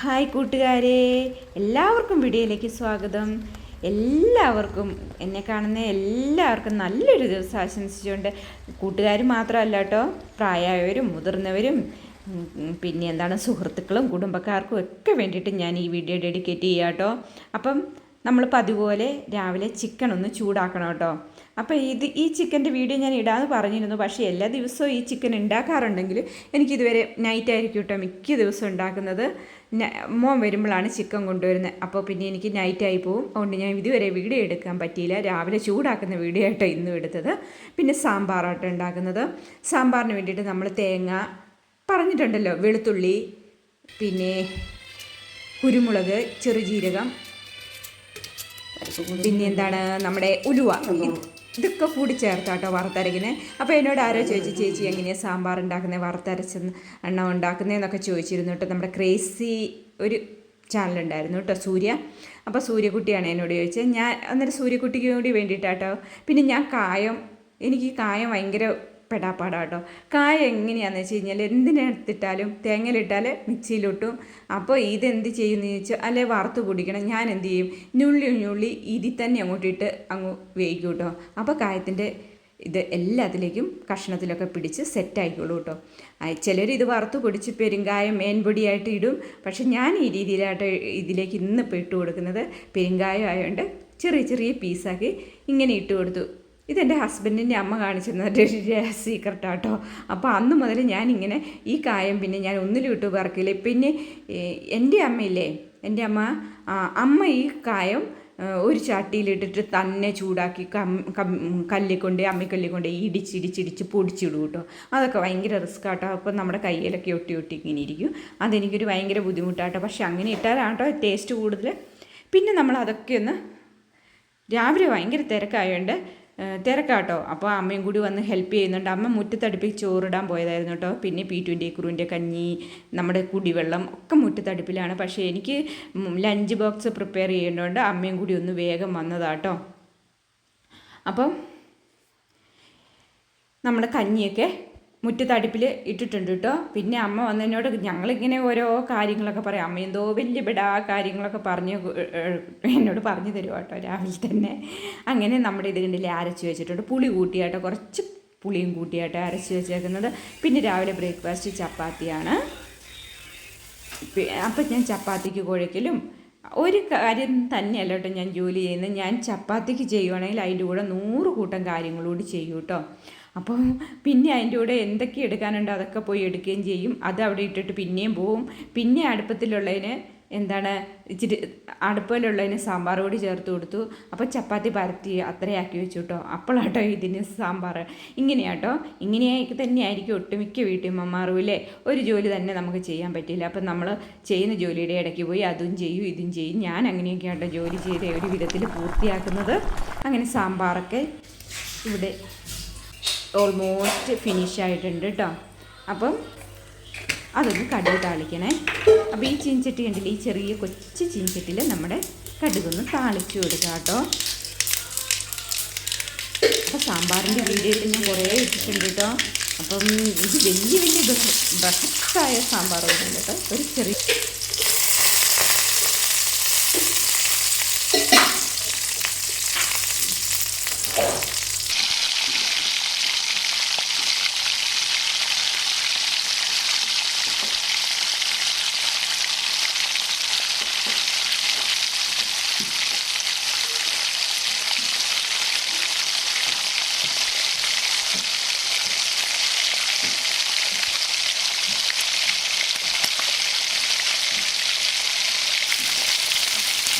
Hi കൂട്ടുകാരെ എല്ലാവർക്കും വീഡിയോയിലേക്ക് സ്വാഗതം. എല്ലാവർക്കും എന്നെ കാണുന്ന എല്ലാവർക്കും നല്ലൊരു ദിവസം ആശംസിച്ചുകൊണ്ട് കൂട്ടുകാർ മാത്രമല്ല കേട്ടോ പ്രായമായവരും മുതിർന്നവരും പിന്നെ എന്താണ് സുഹൃത്തുക്കളും കുടുംബക്കാർക്കും ഒക്കെ വേണ്ടിയിട്ട് ഞാൻ ഈ വീഡിയോ ഡെഡിക്കേറ്റ് ചെയ്യാം കേട്ടോ അപ്പം നമ്മൾ പതിപോലെ രാവിലെ ചിക്കൻ ഒന്ന് ചൂടാക്കണം കേട്ടോ. അപ്പോൾ ഇത് ഈ ചിക്കന്റെ വീഡിയോ ഞാൻ ഇടാമെന്ന് പറഞ്ഞിരുന്നു. പക്ഷേ എല്ലാ ദിവസവും ഈ ചിക്കൻ ഉണ്ടാക്കാറുണ്ടെങ്കിൽ എനിക്കിതുവരെ നൈറ്റ് ആയിരിക്കും കേട്ടോ മിക്ക ദിവസവും ഉണ്ടാക്കുന്നത്. മോൻ വരുമ്പോഴാണ് ചിക്കൻ കൊണ്ടുവരുന്നത്. അപ്പോൾ പിന്നെ എനിക്ക് നൈറ്റായി പോവും. അതുകൊണ്ട് ഞാൻ ഇതുവരെ വീഡിയോ എടുക്കാൻ പറ്റിയില്ല. രാവിലെ ചൂടാക്കുന്ന വീഡിയോ ആയിട്ടോ ഇന്നും എടുത്തത്. പിന്നെ സാമ്പാറാട്ടോ ഉണ്ടാക്കുന്നത്. സാമ്പാറിന് വേണ്ടിയിട്ട് നമ്മൾ തേങ്ങ പറഞ്ഞിട്ടുണ്ടല്ലോ. വെളുത്തുള്ളി പിന്നെ കുരുമുളക് ചെറുജീരകം പിന്നെ എന്താണ് നമ്മുടെ ഉലുവ. ഇതൊക്കെ കൂടി ചേർത്താട്ടോ വറുത്തരകിന്. അപ്പോൾ എന്നോട് ആരോ ചോദിച്ചു ചേച്ചി എങ്ങനെയാണ് സാമ്പാർ ഉണ്ടാക്കുന്നത് വറുത്തരച്ച് എണ്ണ ഉണ്ടാക്കുന്നതെന്നൊക്കെ ചോദിച്ചിരുന്നു കേട്ടോ. നമ്മുടെ ക്രേസി ഒരു ചാനലുണ്ടായിരുന്നു കേട്ടോ സൂര്യ. അപ്പോൾ സൂര്യക്കുട്ടിയാണ് എന്നോട് ചോദിച്ചത്. ഞാൻ അന്നേരം സൂര്യക്കുട്ടിക്ക് കൂടി വേണ്ടിയിട്ടാട്ടോ. പിന്നെ ഞാൻ കായം എനിക്ക് കായം ഭയങ്കര പെടാപ്പാടാട്ടോ. കായ എങ്ങനെയാണെന്ന് വെച്ച് കഴിഞ്ഞാൽ എന്തിനെടുത്തിട്ടാലും തേങ്ങയിലിട്ടാൽ മിക്സിയിലിട്ടും. അപ്പോൾ ഇതെന്ത് ചെയ്യുമെന്ന് ചോദിച്ചാൽ അല്ലെ വറുത്ത് പൊടിക്കണം ഞാൻ എന്ത് ചെയ്യും? ഞുള്ളി ഞുള്ളി ഇതിൽ തന്നെ അങ്ങോട്ട് ഇട്ട് അങ്ങ് വേവിക്കും കേട്ടോ അപ്പോൾ കായത്തിന്റെ ഇത് എല്ലാത്തിലേക്കും കഷ്ണത്തിലൊക്കെ പിടിച്ച് സെറ്റ് ആയിക്കോളൂ കേട്ടോ. ചിലർ ഇത് വറുത്ത് പൊടിച്ച് പെരുങ്കായം മേൻപൊടിയായിട്ട് ഇടും. പക്ഷെ ഞാൻ ഈ രീതിയിലായിട്ട് ഇതിലേക്ക് ഇന്ന് ഇപ്പോൾ ഇട്ട് കൊടുക്കുന്നത് പെരുങ്കായം ആയതുകൊണ്ട് ചെറിയ ചെറിയ പീസാക്കി ഇങ്ങനെ ഇട്ട് കൊടുത്തു. ഇതെന്റെ ഹസ്ബൻഡിന്റെ അമ്മ കാണിച്ചിരുന്ന സീക്രട്ടാട്ടോ അപ്പോൾ അന്ന് മുതൽ ഞാനിങ്ങനെ ഈ കായം പിന്നെ ഞാൻ ഒന്നിലും ഇട്ട് പറക്കില്ല. പിന്നെ എന്റെ അമ്മയില്ലേ എന്റെ അമ്മ അമ്മ ഈ കായം ഒരു ചട്ടിയിലിട്ടിട്ട് തന്നെ ചൂടാക്കി കം കം കല്ലിൽ കൊണ്ട് അമ്മിക്കല്ലിൽ കൊണ്ട് ഇടിച്ചിടിച്ചിടിച്ച് പൊടിച്ചിടും കേട്ടോ. അതൊക്കെ ഭയങ്കര റിസ്ക് ആട്ടോ. അപ്പോൾ നമ്മുടെ കയ്യിലൊക്കെ ഒട്ടി ഒട്ടി ഇങ്ങനെ ഇരിക്കും. അതെനിക്കൊരു ഭയങ്കര ബുദ്ധിമുട്ടാട്ടോ. പക്ഷെ അങ്ങനെ ഇട്ടാലാട്ടോ ടേസ്റ്റ് കൂടുതൽ പിന്നെ നമ്മൾ അതൊക്കെ ഒന്ന് രാവിലെ ഭയങ്കര തിരക്കായതുകൊണ്ട് തിരക്കാട്ടോ. അപ്പോൾ അമ്മയും കൂടി വന്ന് ഹെൽപ്പ് ചെയ്യുന്നുണ്ട്. അമ്മ മുറ്റത്തടുപ്പിൽ ചോറിടാൻ പോയതായിരുന്നു കേട്ടോ പിന്നെ പി ട്വന്റി കുറുവിന്റെ കഞ്ഞി നമ്മുടെ കുടിവെള്ളം ഒക്കെ മുറ്റത്തടുപ്പിലാണ്. പക്ഷേ എനിക്ക് ലഞ്ച് ബോക്സ് പ്രിപ്പയർ ചെയ്യേണ്ടതുകൊണ്ട് അമ്മയും കൂടി ഒന്ന് വേഗം വന്നതാട്ടോ അപ്പം നമ്മുടെ കഞ്ഞിയൊക്കെ മുറ്റത്തടുപ്പിൽ ഇട്ടിട്ടുണ്ട് കേട്ടോ പിന്നെ അമ്മ വന്നതിനോട് ഞങ്ങളിങ്ങനെ ഓരോ കാര്യങ്ങളൊക്കെ പറയും. അമ്മ എന്തോ വലിയ ബിടാ കാര്യങ്ങളൊക്കെ പറഞ്ഞ് എന്നോട് പറഞ്ഞു തരുമോ കേട്ടോ രാവിലെ തന്നെ. അങ്ങനെ നമ്മുടെ ഇത് കണ്ടില്ലേ അരച്ച് വെച്ചിട്ടുണ്ട്. പുളി കൂട്ടിയാട്ടോ. കുറച്ച് പുളിയും കൂട്ടിയാട്ടോ അരച്ച് വെച്ചേക്കുന്നത്. പിന്നെ രാവിലെ ബ്രേക്ക്ഫാസ്റ്റ് ചപ്പാത്തിയാണ്. അപ്പം ഞാൻ ചപ്പാത്തിക്ക് കുഴക്കലും. ഒരു കാര്യം തന്നെയല്ല കേട്ടോ ഞാൻ ജോലി ചെയ്യുന്നത്. ഞാൻ ചപ്പാത്തിക്ക് ചെയ്യുവാണെങ്കിൽ അതിന്റെ കൂടെ നൂറ് കൂട്ടം കാര്യങ്ങളോട് ചെയ്യൂ കേട്ടോ അപ്പം പിന്നെ അതിന്റെ കൂടെ എന്തൊക്കെ എടുക്കാനുണ്ടോ അതൊക്കെ പോയി എടുക്കുകയും ചെയ്യും. അത് അവിടെ ഇട്ടിട്ട് പിന്നെയും പോവും. പിന്നെ അടുപ്പത്തിലുള്ളതിന് എന്താണ് ഇച്ചിരി അടുപ്പിലുള്ളതിന് സാമ്പാർ കൂടി ചേർത്ത് കൊടുത്തു. അപ്പോൾ ചപ്പാത്തി പരത്തി അത്രയാക്കി വെച്ചു കേട്ടോ. അപ്പോഴാട്ടോ ഇതിന് സാമ്പാർ. ഇങ്ങനെയാട്ടോ. ഇങ്ങനെയൊക്കെ തന്നെയായിരിക്കും ഒട്ടുമിക്ക വീട്ടമ്മമാരും ഇല്ലേ? ഒരു ജോലി തന്നെ നമുക്ക് ചെയ്യാൻ പറ്റില്ല. അപ്പം നമ്മൾ ചെയ്യുന്ന ജോലിയുടെ ഇടയ്ക്ക് പോയി അതും ചെയ്യും ഇതും ചെയ്യും. ഞാൻ അങ്ങനെയൊക്കെയാട്ടോ ജോലി ചെയ്ത് ഒരു വിധത്തിൽ പൂർത്തിയാക്കുന്നത്. അങ്ങനെ സാമ്പാറൊക്കെ ഇവിടെ ഓൾമോസ്റ്റ് ഫിനിഷ് ആയിട്ടുണ്ട് കേട്ടോ അപ്പം അതൊന്ന് കടുക് താളിക്കണേ. അപ്പോൾ ഈ ചീൻചട്ടി കണ്ടില്ലേ ഈ ചെറിയ കൊച്ചു ചീൻചട്ടിയിൽ നമ്മുടെ കടുകൊന്ന് താളിച്ചു കൊടുക്കുക കേട്ടോ അപ്പോൾ സാമ്പാറിന്റെ വീഡിയോയിൽ ഞാൻ കുറേ ഇട്ടിട്ടുണ്ട് കേട്ടോ അപ്പം ഇത് വലിയ വലിയ ബൃഹ- ബൃഹത്തായ സാമ്പാറൊന്നും കേട്ടോ ഒരു ചെറിയ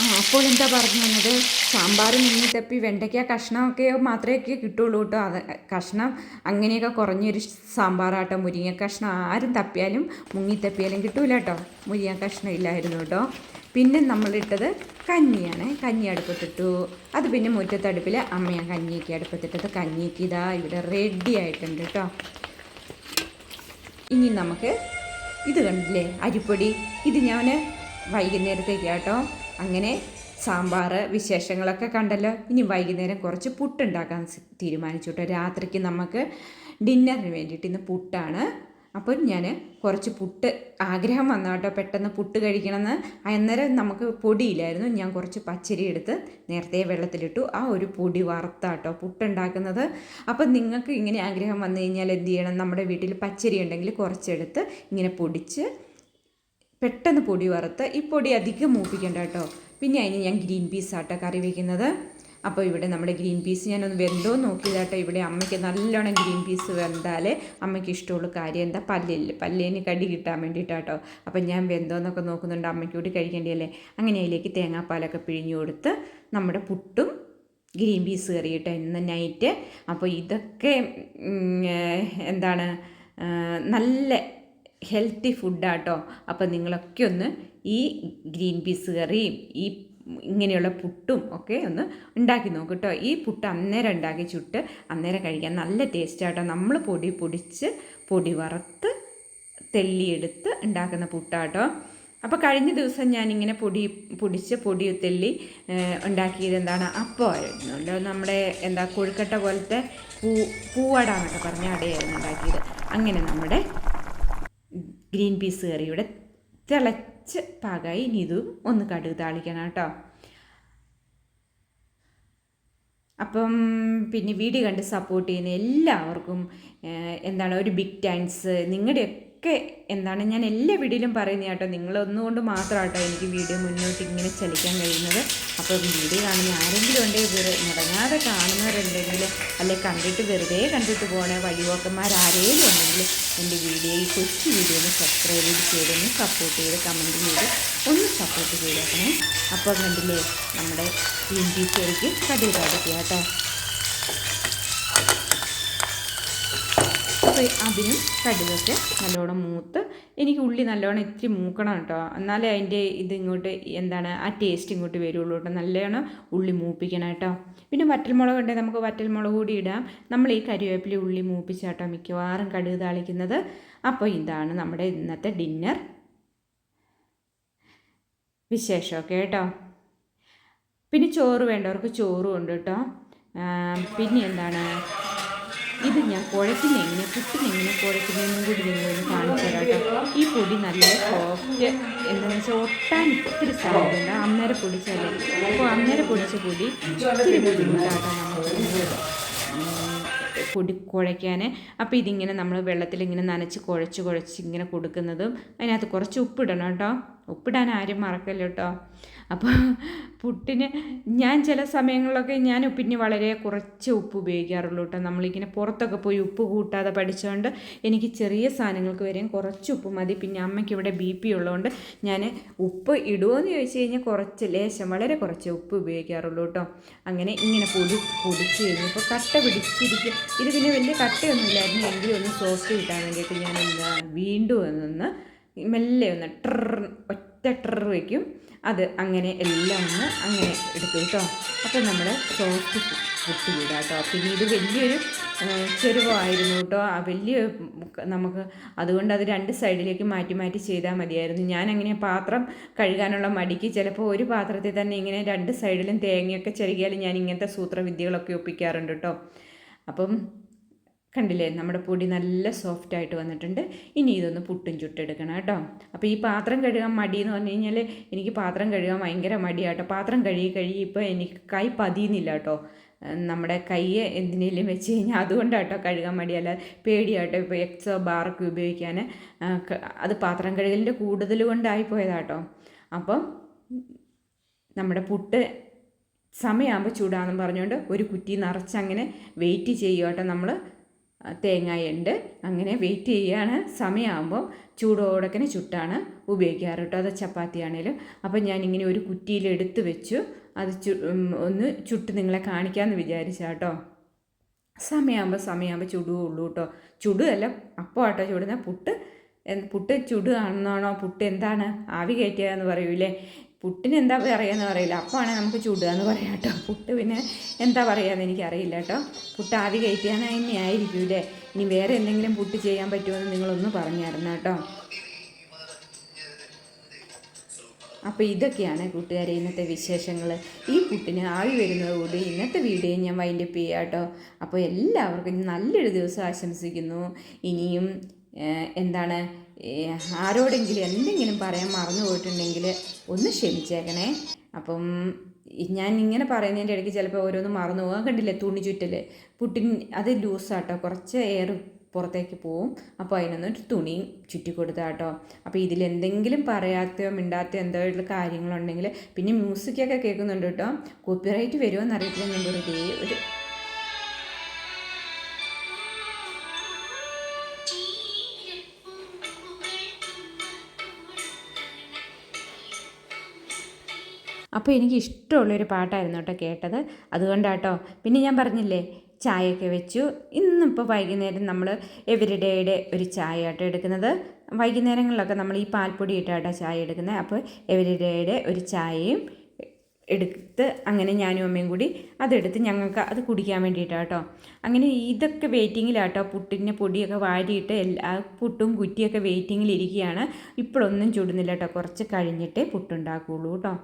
ആ, അപ്പോൾ എന്താ പറഞ്ഞു വന്നത്? സാമ്പാർ മുങ്ങിത്തപ്പി വെണ്ടയ്ക്ക കഷ്ണമൊക്കെ മാത്രമേ കിട്ടുള്ളൂ കേട്ടോ. അത് കഷ്ണം അങ്ങനെയൊക്കെ കുറഞ്ഞൊരു സാമ്പാറാട്ടോ. മുരിങ്ങ കഷ്ണം ആരും തപ്പിയാലും മുങ്ങിത്തപ്പിയാലും കിട്ടൂല കേട്ടോ. മുരിങ്ങ കഷ്ണം ഇല്ലായിരുന്നു കേട്ടോ. പിന്നെ നമ്മളിട്ടത് കഞ്ഞിയാണ്. കഞ്ഞി അടുപ്പത്തിട്ടു. അത് പിന്നെ മുറ്റത്തടുപ്പിൽ അമ്മയാ കഞ്ഞിയൊക്കെ അടുപ്പത്തിട്ടത് കഞ്ഞിക്ക് ഇതാ ഇവിടെ റെഡി ആയിട്ടുണ്ട് കേട്ടോ. ഇനി നമുക്ക് ഇത് കണ്ടില്ലേ? അരിപ്പൊടി. ഇത് ഞാൻ വൈകുന്നേരത്തേക്ക് കേട്ടോ അങ്ങനെ സാമ്പാർ വിശേഷങ്ങളൊക്കെ കണ്ടല്ലോ. ഇനി വൈകുന്നേരം കുറച്ച് പുട്ടുണ്ടാക്കാൻ തീരുമാനിച്ചു കേട്ടോ രാത്രിക്ക് നമുക്ക് ഡിന്നറിന് വേണ്ടിയിട്ട് ഇന്ന് പുട്ടാണ്. അപ്പോൾ ഞാൻ കുറച്ച് പുട്ട് ആഗ്രഹം വന്നു കേട്ടോ. പെട്ടെന്ന് പുട്ട് കഴിക്കണമെന്ന്. അന്നേരം നമുക്ക് പൊടിയില്ലായിരുന്നു. ഞാൻ കുറച്ച് പച്ചരി എടുത്ത് നേരത്തെ വെള്ളത്തിലിട്ടു. ആ ഒരു പൊടി വറുത്താട്ടോ പുട്ടുണ്ടാക്കുന്നത്. അപ്പം നിങ്ങൾക്ക് ഇങ്ങനെ ആഗ്രഹം വന്നു കഴിഞ്ഞാൽ എന്ത് ചെയ്യണം? നമ്മുടെ വീട്ടിൽ പച്ചരി ഉണ്ടെങ്കിൽ കുറച്ചെടുത്ത് ഇങ്ങനെ പൊടിച്ച് പെട്ടെന്ന് പൊടി വറുത്ത് ഈ പൊടി അധികം മൂപ്പിക്കേണ്ട കേട്ടോ. പിന്നെ അതിന് ഞാൻ ഗ്രീൻ പീസ് ആട്ടോ കറി വയ്ക്കുന്നത് അപ്പോൾ ഇവിടെ നമ്മുടെ ഗ്രീൻ പീസ് ഞാനൊന്ന് വെന്തോ നോക്കിയതാട്ടോ. ഇവിടെ അമ്മയ്ക്ക് നല്ലോണം ഗ്രീൻ പീസ് വെന്താലേ അമ്മയ്ക്ക് ഇഷ്ടമുള്ള കാര്യം എന്താ? പല്ലില്ല പല്ലിന് കടി കിട്ടാൻ വേണ്ടിയിട്ടാട്ടോ. അപ്പം ഞാൻ വെന്തോ എന്നൊക്കെ നോക്കുന്നുണ്ട്. അമ്മയ്ക്ക് കൂടി കഴിക്കേണ്ടിയല്ലേ? അങ്ങനെ അതിലേക്ക് തേങ്ങാപ്പാലൊക്കെ പിഴിഞ്ഞു കൊടുത്ത് നമ്മുടെ പുട്ടും ഗ്രീൻ പീസ് കറി കേട്ടോ ഇന്ന് നൈറ്റ്. അപ്പോൾ ഇതൊക്കെ എന്താണ് നല്ല ഹെൽത്തി ഫുഡാട്ടോ. അപ്പോൾ നിങ്ങളൊക്കെ ഒന്ന് ഈ ഗ്രീൻ പീസ് കറിയും ഈ ഇങ്ങനെയുള്ള പുട്ടും ഒക്കെ ഒന്ന് ഉണ്ടാക്കി നോക്കും കേട്ടോ ഈ പുട്ട് അന്നേരം ഉണ്ടാക്കി ചുട്ട് അന്നേരം കഴിക്കാൻ നല്ല ടേസ്റ്റാട്ടോ നമ്മൾ പൊടി പൊടിച്ച് പൊടി വറുത്ത് തെല്ലിയെടുത്ത് ഉണ്ടാക്കുന്ന പുട്ടാട്ടോ. അപ്പോൾ കഴിഞ്ഞ ദിവസം ഞാനിങ്ങനെ പൊടി പൊടിച്ച് പൊടി തെല്ലി ഉണ്ടാക്കിയത് എന്താണ്? അപ്പമായിരുന്നു നമ്മുടെ എന്താ കൊഴുക്കട്ട പോലത്തെ പൂ പൂവട എന്നൊക്കെ പറഞ്ഞ അടയായിരുന്നു ഉണ്ടാക്കിയത്. അങ്ങനെ നമ്മുടെ ഗ്രീൻ പീസ് കറിയുടെ തിളച്ച് പാകമായി ഇനി ഇതും ഒന്ന് കടുക് താളിക്കണം കേട്ടോ. അപ്പം പിന്നെ വീഡിയോ കണ്ട് സപ്പോർട്ട് ചെയ്യുന്ന എല്ലാവർക്കും എന്താണ് ഒരു ബിഗ് താങ്ക്സ് നിങ്ങളുടെ ഒക്കെ എന്താണ് ഞാൻ എല്ലാ വീഡിയോയിലും പറയുന്നത് കേട്ടോ. നിങ്ങളൊന്നുകൊണ്ട് മാത്രമാട്ടോ എനിക്ക് വീഡിയോ മുന്നോട്ട് ഇങ്ങനെ ചലിക്കാൻ കഴിയുന്നത്. അപ്പോൾ വീഡിയോ കാണുന്ന ആരെങ്കിലും ഉണ്ടെങ്കിൽ വെറു മുടങ്ങാതെ കാണുന്നവരുണ്ടെങ്കിൽ അല്ലെ കണ്ടിട്ട് വെറുതെ കണ്ടിട്ട് പോകണ വഴിവോക്കന്മാർ ആരെങ്കിലും ഉണ്ടെങ്കിൽ എന്റെ വീഡിയോ ഈ കൊച്ചു വീഡിയോ ഒന്ന് സബ്സ്ക്രൈബ് ചെയ്ത് ഒന്ന് സപ്പോർട്ട് ചെയ്ത് കമന്റ് ചെയ്ത് ഒന്ന് സപ്പോർട്ട് ചെയ്തേക്കണേ. അപ്പോൾ കണ്ടില്ലേ നമ്മുടെ പീസ് കടുക് കാണിക്കുക കേട്ടോ. അതിനും കടുകൊക്കെ നല്ലോണം മൂത്ത് എനിക്ക് ഉള്ളി നല്ലോണം ഇത്തിരി മൂക്കണം കേട്ടോ. എന്നാലേ അതിന്റെ ഇത് ഇങ്ങോട്ട് എന്താണ് ആ ടേസ്റ്റ് ഇങ്ങോട്ട് വരുള്ളൂ കേട്ടോ. നല്ലോണം ഉള്ളി മൂപ്പിക്കണം കേട്ടോ. പിന്നെ വറ്റൽമുളക് ഉണ്ടെങ്കിൽ നമുക്ക് വറ്റൽമുളക് കൂടി ഇടാം. നമ്മൾ ഈ കരിവേപ്പില ഉള്ളി മൂപ്പിച്ചാട്ടോ മിക്കവാറും കടുക് താളിക്കുന്നത്. അപ്പോൾ ഇതാണ് നമ്മുടെ ഇന്നത്തെ ഡിന്നർ വിശേഷമൊക്കെ കേട്ടോ. പിന്നെ ചോറ് വേണ്ടവർക്ക് ചോറും ഉണ്ട് കേട്ടോ. പിന്നെ എന്താണ്? ഇത് ഞാൻ കുഴക്കുന്ന എങ്ങനെ പുട്ടിന് എങ്ങനെ കുഴക്കുന്നതെന്നും കൂടി നിങ്ങളൊന്ന് കാണിച്ചു തരാം കേട്ടോ. ഈ പൊടി നല്ല സോഫ്റ്റ് എന്താണെന്ന് വെച്ചാൽ ഒട്ടാൻ ഇത്തിരി സാധ്യതയുണ്ട്. അന്നേരം പൊടിച്ചാലേ അപ്പോൾ അന്നേരം പൊടിച്ച പൊടി ഇത്തിരി ബുദ്ധിമുട്ടാട്ടോ പൊടി കുഴയ്ക്കാൻ അപ്പോൾ ഇതിങ്ങനെ നമ്മൾ വെള്ളത്തിൽ ഇങ്ങനെ നനച്ച് കുഴച്ച് കുഴച്ച് ഇങ്ങനെ കൊടുക്കുന്നതും അതിനകത്ത് കുറച്ച് ഉപ്പിടണം കേട്ടോ. ഉപ്പിടാൻ ആരും മറക്കല്ലോ കേട്ടോ അപ്പോൾ പുട്ടിന് ഞാൻ ചില സമയങ്ങളിലൊക്കെ ഞാൻ ഉപ്പിന് വളരെ കുറച്ച് ഉപ്പ് ഉപയോഗിക്കാറുള്ളൂ കേട്ടോ. നമ്മളിങ്ങനെ പുറത്തൊക്കെ പോയി ഉപ്പ് കൂട്ടാതെ പഠിച്ചുകൊണ്ട് എനിക്ക് ചെറിയ സാധനങ്ങൾക്ക് വരെയും കുറച്ച് ഉപ്പ് മതി. പിന്നെ അമ്മയ്ക്ക് ഇവിടെ ബി പി ഉള്ളതുകൊണ്ട് ഞാൻ ഉപ്പ് ഇടുമോയെന്ന് ചോദിച്ചു കഴിഞ്ഞാൽ കുറച്ച് ലേശം വളരെ കുറച്ച് ഉപ്പ് ഉപയോഗിക്കാറുള്ളൂ കേട്ടോ. അങ്ങനെ ഇങ്ങനെ പൊടി പൊടിച്ച് കഴിഞ്ഞപ്പോൾ കട്ട പിടിച്ചിരിക്കും ഇത് പിന്നെ വലിയ കട്ടയൊന്നുമില്ലായിരുന്നു എങ്കിലും ഒന്ന് സോഫ്റ്റ് കിട്ടാൻ വേണ്ടിയിട്ട് ഞാൻ എന്താ വീണ്ടും ഒന്ന് മെല്ലെ ഒന്ന് ട്രർ ട്രർ വയ്ക്കും അത് അങ്ങനെ എല്ലാം ഒന്ന് അങ്ങനെ എടുത്തു കേട്ടോ. അപ്പോൾ നമ്മൾ സോഫ്റ്റ് പുട്ട് വിടുക കേട്ടോ. പിന്നെ ഇത് വലിയൊരു ചെരുവായിരുന്നു കേട്ടോ. ആ വലിയ നമുക്ക് അതുകൊണ്ട് അത് രണ്ട് സൈഡിലേക്ക് മാറ്റി മാറ്റി ചെയ്താൽ മതിയായിരുന്നു. ഞാൻ അങ്ങനെ പാത്രം കഴുകാനുള്ള മടിക്ക് ചിലപ്പോൾ ഒരു പാത്രത്തിൽ തന്നെ ഇങ്ങനെ രണ്ട് സൈഡിലും തേങ്ങയൊക്കെ ചെറുകിയാൽ ഞാൻ ഇങ്ങനത്തെ സൂത്രവിദ്യകളൊക്കെ ഒപ്പിക്കാറുണ്ട് കേട്ടോ. അപ്പം കണ്ടില്ലേ? നമ്മുടെ പൊടി നല്ല സോഫ്റ്റ് ആയിട്ട് വന്നിട്ടുണ്ട്. ഇനി ഇതൊന്ന് പുട്ടും ചുട്ടെടുക്കണം കേട്ടോ. അപ്പോൾ ഈ പാത്രം കഴുകാൻ മടി എന്ന് പറഞ്ഞു കഴിഞ്ഞാൽ എനിക്ക് പാത്രം കഴുകാൻ ഭയങ്കര മടിയാട്ടോ പാത്രം കഴുകി കഴുകി ഇപ്പോൾ എനിക്ക് കൈ പതിയുന്നില്ല കേട്ടോ. നമ്മുടെ കൈ എന്തിനേലും വെച്ച് കഴിഞ്ഞാൽ അതുകൊണ്ടാട്ടോ കഴുകാൻ മടിയല്ല പേടിയാട്ടോ ഇപ്പോൾ എക്സോ ബാറൊക്കെ ഉപയോഗിക്കാൻ അത് പാത്രം കഴുകലിന്റെ കൂടുതൽ കൊണ്ടായിപ്പോയതാട്ടോ അപ്പം നമ്മുടെ പുട്ട് സമയമാകുമ്പോൾ ചൂടാണെന്ന് പറഞ്ഞുകൊണ്ട് ഒരു കുറ്റി നിറച്ചങ്ങനെ വെയിറ്റ് ചെയ്യുക നമ്മൾ തേങ്ങയുണ്ട്. അങ്ങനെ വെയിറ്റ് ചെയ്യുകയാണ് സമയമാകുമ്പോൾ ചൂടോടക്കനെ ചുട്ടാണ് ഉപയോഗിക്കാറ് കേട്ടോ. അത് ചപ്പാത്തിയാണേലും അപ്പോൾ ഞാനിങ്ങനെ ഒരു കുറ്റിയിൽ എടുത്ത് വെച്ചു. അത് ചു ഒന്ന് ചുട്ട് നിങ്ങളെ കാണിക്കാമെന്ന് വിചാരിച്ചാട്ടോ സമയമാകുമ്പോൾ സമയമാകുമ്പോൾ ചുടുകയുള്ളൂ കേട്ടോ. ചുടുകയല്ല അപ്പോൾ ആട്ടോ ചുടുന്ന. പുട്ട് പുട്ട് ചുടുകയാണെന്നാണോ? പുട്ട് എന്താണ്? ആവി കയറ്റുക എന്ന് പറയൂലേ? പുട്ടിന് എന്താ പറയുകയെന്ന് പറയില്ല. അപ്പമാണ് നമുക്ക് ചുടുക എന്ന് പറയാം കേട്ടോ. പുട്ട് പിന്നെ എന്താ പറയുകയെന്ന് എനിക്കറിയില്ല കേട്ടോ. പുട്ട് ആവി കഴിക്കാനായി തന്നെ ഇല്ലേ? ഇനി വേറെ എന്തെങ്കിലും പുട്ട് ചെയ്യാൻ പറ്റുമെന്ന് നിങ്ങളൊന്ന് പറഞ്ഞു തരണം കേട്ടോ. അപ്പോൾ ഇതൊക്കെയാണ് കൂട്ടുകാരെ ഇന്നത്തെ വിശേഷങ്ങൾ ഈ പുട്ടിന് ആവി വരുന്നതോടുകൂടി ഇന്നത്തെ വീഡിയോ ഞാൻ വൈൻഡപ്പ് ചെയ്യാം കേട്ടോ. അപ്പോൾ എല്ലാവർക്കും നല്ലൊരു ദിവസം ആശംസിക്കുന്നു. ഇനിയും എന്താണ് ആരോടെങ്കിലും എന്തെങ്കിലും പറയാൻ മറന്നു പോയിട്ടുണ്ടെങ്കിൽ ഒന്ന് ക്ഷമിച്ചേക്കണേ. അപ്പം ഞാൻ ഇങ്ങനെ പറയുന്നതിന്റെ ഇടയ്ക്ക് ചിലപ്പോൾ ഓരോന്ന് മറന്നു പോകാൻ കണ്ടില്ലേ തുണി ചുറ്റൽ പുട്ടിൻ അത് ലൂസാട്ടോ. കുറച്ച് എയർ പുറത്തേക്ക് പോവും. അപ്പോൾ അതിനൊന്നൊരു തുണി ചുറ്റി കൊടുത്താ കേട്ടോ അപ്പോൾ ഇതിൽ എന്തെങ്കിലും പറയാത്തയോ മിണ്ടാത്തയോ എന്തോ ഉള്ള കാര്യങ്ങളുണ്ടെങ്കിൽ പിന്നെ മ്യൂസിക്കൊക്കെ കേൾക്കുന്നുണ്ട് കേട്ടോ. കോപ്പിറൈറ്റ് വരുമോ എന്നറിയത്തില്ല. ഞാൻ ഒരു അപ്പോൾ എനിക്ക് ഇഷ്ടമുള്ളൊരു പാട്ടായിരുന്നു കേട്ടോ കേട്ടത്. അതുകൊണ്ടാട്ടോ. പിന്നെ ഞാൻ പറഞ്ഞില്ലേ ചായയൊക്കെ വെച്ചു. ഇന്നിപ്പോൾ വൈകുന്നേരം നമ്മൾ എവരിഡേയുടെ ഒരു ചായ ആട്ടോ എടുക്കുന്നത്. വൈകുന്നേരങ്ങളിലൊക്കെ നമ്മൾ ഈ പാൽപ്പൊടി ഇട്ടാട്ടോ ചായ എടുക്കുന്നത്. അപ്പോൾ എവരിഡേയുടെ ഒരു ചായയും എടുത്ത് അങ്ങനെ ഞാനും അമ്മയും കൂടി അതെടുത്ത് ഞങ്ങൾക്ക് അത് കുടിക്കാൻ വേണ്ടിയിട്ടാണ് കേട്ടോ അങ്ങനെ ഇതൊക്കെ വെയിറ്റിങ്ങിലാട്ടോ പുട്ടിന്റെ പൊടിയൊക്കെ വാരിയിട്ട് എല്ലാ പുട്ടും കുറ്റിയൊക്കെ വെയിറ്റിങ്ങിലിരിക്കുകയാണ് ഇപ്പോഴൊന്നും ചുടുന്നില്ല കേട്ടോ കുറച്ച് കഴിഞ്ഞിട്ടേ പുട്ടുണ്ടാക്കുകയുള്ളൂ കേട്ടോ.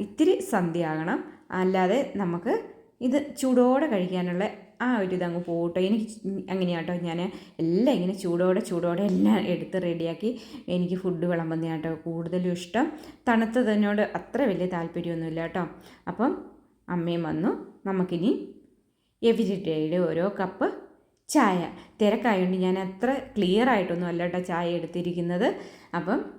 ഇത്തിരി സന്ധ്യയാകണം. അല്ലാതെ നമുക്ക് ഇത് ചൂടോടെ കഴിക്കാനുള്ള ആ ഒരു ഇതങ്ങ് പോകട്ടോ. എനിക്ക് അങ്ങനെയാട്ടോ. ഞാൻ എല്ലാം ഇങ്ങനെ ചൂടോടെ ചൂടോടെ എല്ലാം എടുത്ത് റെഡിയാക്കി എനിക്ക് ഫുഡ് വിളമ്പുന്ന കേട്ടോ കൂടുതലും ഇഷ്ടം. തണുത്തതിനോട് അത്ര വലിയ താല്പര്യമൊന്നുമില്ല കേട്ടോ. അപ്പം അമ്മയും വന്നു. നമുക്കിനി എവരിഡേയുടെ ഓരോ കപ്പ് ചായ. തിരക്കായതുകൊണ്ട് ഞാൻ അത്ര ക്ലിയർ ആയിട്ടൊന്നും അല്ല കേട്ടോ ചായ എടുത്തിരിക്കുന്നത്. അപ്പം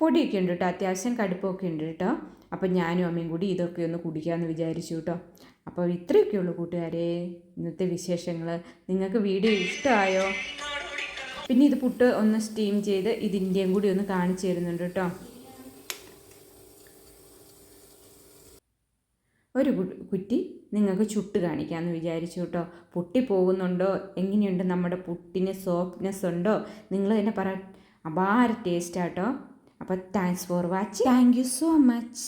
പൊടിയൊക്കെ ഉണ്ട് കേട്ടോ അത്യാവശ്യം കടുപ്പമൊക്കെ ഉണ്ട് കേട്ടോ അപ്പം ഞാനും അമ്മയും കൂടി ഇതൊക്കെ ഒന്ന് കുടിക്കാമെന്ന് വിചാരിച്ചു കേട്ടോ അപ്പോൾ ഇത്രയൊക്കെ ഉള്ളൂ കൂട്ടുകാരെ. ഇന്നത്തെ വിശേഷങ്ങൾ നിങ്ങൾക്ക് വീഡിയോ ഇഷ്ടമായോ? പിന്നെ ഇത് പുട്ട് ഒന്ന് സ്റ്റീം ചെയ്ത് ഇതിന്റെയും കൂടി ഒന്ന് കാണിച്ചു തരുന്നുണ്ട് കേട്ടോ ഒരു കുറ്റി നിങ്ങൾക്ക് ചുട്ട് കാണിക്കാമെന്ന് വിചാരിച്ചു കേട്ടോ പൊട്ടി പോകുന്നുണ്ടോ? എങ്ങനെയുണ്ട് നമ്മുടെ പുട്ടിന് സോഫ്റ്റ്നെസ് ഉണ്ടോ? നിങ്ങൾ തന്നെ പറ അപാര ടേസ്റ്റാട്ടോ അപ്പോൾ thanks for watching thank you so much